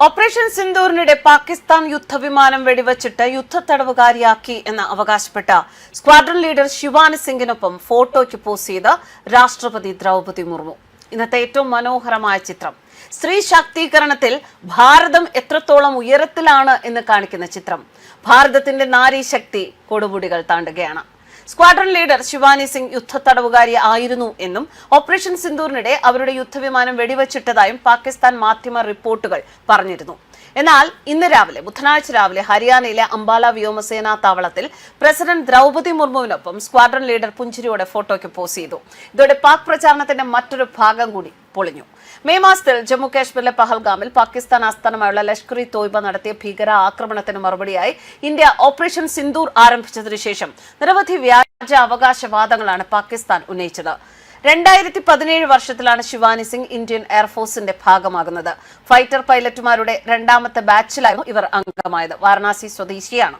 Operation സിന്ദൂറിനിടെ Pakistan യുദ്ധവിമാനം വെടിവച്ചിട്ട് യുദ്ധത്തടവുകാരിയാക്കി എന്ന് അവകാശപ്പെട്ട squadron leader Shivani സിംഗിനൊപ്പം ഫോട്ടോയ്ക്ക് പോസ് ചെയ്ത് രാഷ്ട്രപതി ദ്രൗപതി മുർമു. ഇന്നത്തെ ഏറ്റവും മനോഹരമായ ചിത്രം. സ്ത്രീ ശാക്തീകരണത്തിൽ ഭാരതം എത്രത്തോളം ഉയരത്തിലാണ് എന്ന് കാണിക്കുന്ന ചിത്രം. ഭാരതത്തിന്റെ നാരീശക്തി കൊടുമുടികൾ താണ്ടുകയാണ്. സ്ക്വാഡ്രൺ ലീഡർ ശിവാനി സിംഗ് യുദ്ധത്തടവുകാരി ആയിരുന്നു എന്നും ഓപ്പറേഷൻ സിന്ദൂറിനിടെ അവരുടെ യുദ്ധവിമാനം വെടിവച്ചിട്ടതായും പാകിസ്ഥാൻ മാധ്യമ റിപ്പോർട്ടുകൾ പറഞ്ഞിരുന്നു. എന്നാൽ ഇന്ന് രാവിലെ ബുധനാഴ്ച രാവിലെ ഹരിയാനയിലെ അംബാല വ്യോമസേനാ താവളത്തിൽ പ്രസിഡന്റ് ദ്രൗപതി മുർമുവിനൊപ്പം സ്ക്വാഡ്രൺ ലീഡർ പുഞ്ചിരിയോടെ ഫോട്ടോയ്ക്ക് പോസ് ചെയ്തു. ഇതോടെ പാക് പ്രചാരണത്തിന്റെ മറ്റൊരു ഭാഗം കൂടി പൊളിഞ്ഞു. മെയ് മാസത്തിൽ ജമ്മു കാശ്മീരിലെ പഹൽഗാമിൽ പാകിസ്ഥാൻ ആസ്ഥാനമായുള്ള ലഷ്കർ ഇ തോയ്ബ നടത്തിയ ഭീകര ആക്രമണത്തിന് മറുപടിയായി ഇന്ത്യ ഓപ്പറേഷൻ സിന്ദൂർ ആരംഭിച്ചതിനു ശേഷം നിരവധി വ്യാജ അവകാശവാദങ്ങളാണ് പാകിസ്ഥാൻ ഉന്നയിച്ചത്. രണ്ടായിരത്തി പതിനേഴ് വർഷത്തിലാണ് ശിവാനി സിംഗ് ഇന്ത്യൻ എയർഫോഴ്സിന്റെ ഭാഗമാകുന്നത്. ഫൈറ്റർ പൈലറ്റുമാരുടെ രണ്ടാമത്തെ ബാച്ചിലായിരുന്നു ഇവർ അംഗമായത്. വാരണാസി സ്വദേശിയാണ്.